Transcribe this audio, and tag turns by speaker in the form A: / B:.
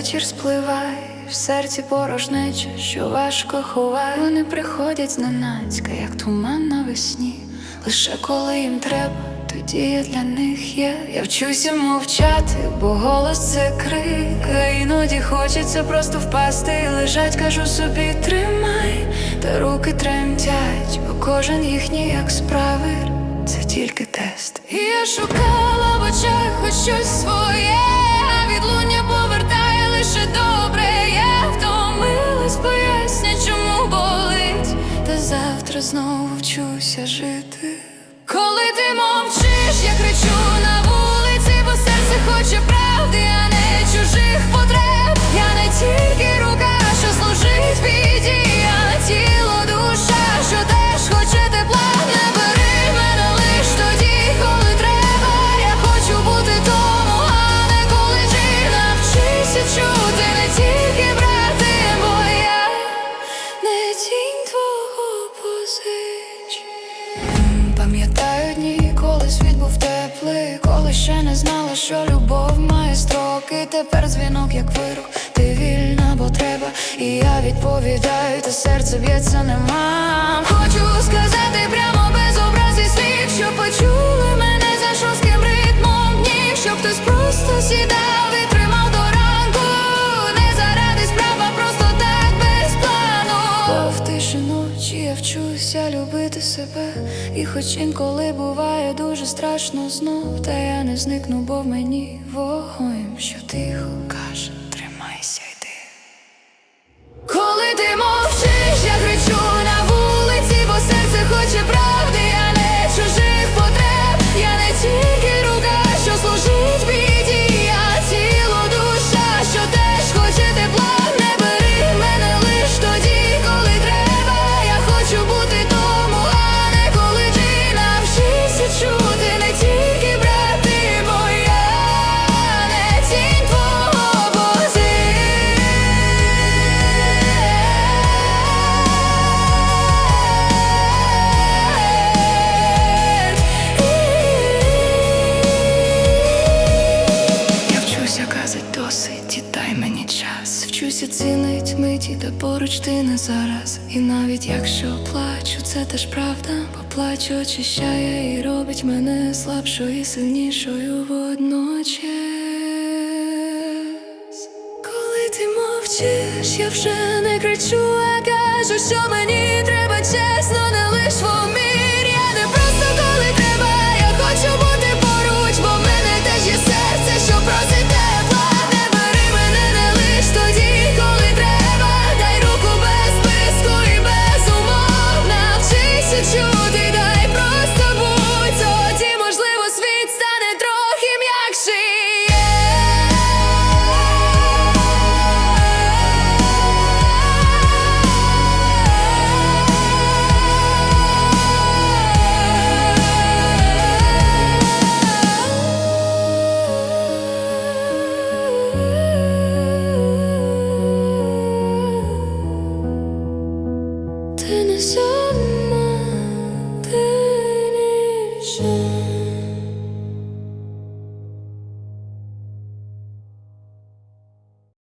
A: Вечір спливає, в серці порожнеча, що важко ховає. Вони приходять зненацька, як туман навесні. Лише коли їм треба, тоді я для них є. Я вчуся мовчати, бо голос це крик. А іноді хочеться просто впасти і лежать, кажу собі, тримай, та руки тремтять, бо кожен їхній як справи. Це тільки тест. Я шукала в очах хоч щось своє, а відлуння повертає лише добре. Я втомилась, пояснять, чому болить. Та завтра знову вчуся жити. Коли ти мовчиш, я кричу на вулиці, бо серце хоче правди, а не чужих потреб. Пам'ятаю дні, коли світ був теплий, коли ще не знала, що любов має строки. Тепер дзвінок, як вирок, ти вільна, бо треба. І я відповідаю, та серце б'ється нема. Хочу сказати себе. І хоч інколи буває дуже страшно знов, та я не зникну, бо в мені вогонь, що тихо каже, час. Вчуся цінить миті, де поруч ти не зараз. І навіть якщо плачу, це теж правда, бо плач очищає і робить мене слабшою і сильнішою водночас. Коли ти мовчиш, я вже не кричу, а кажу, що мені Ти несеш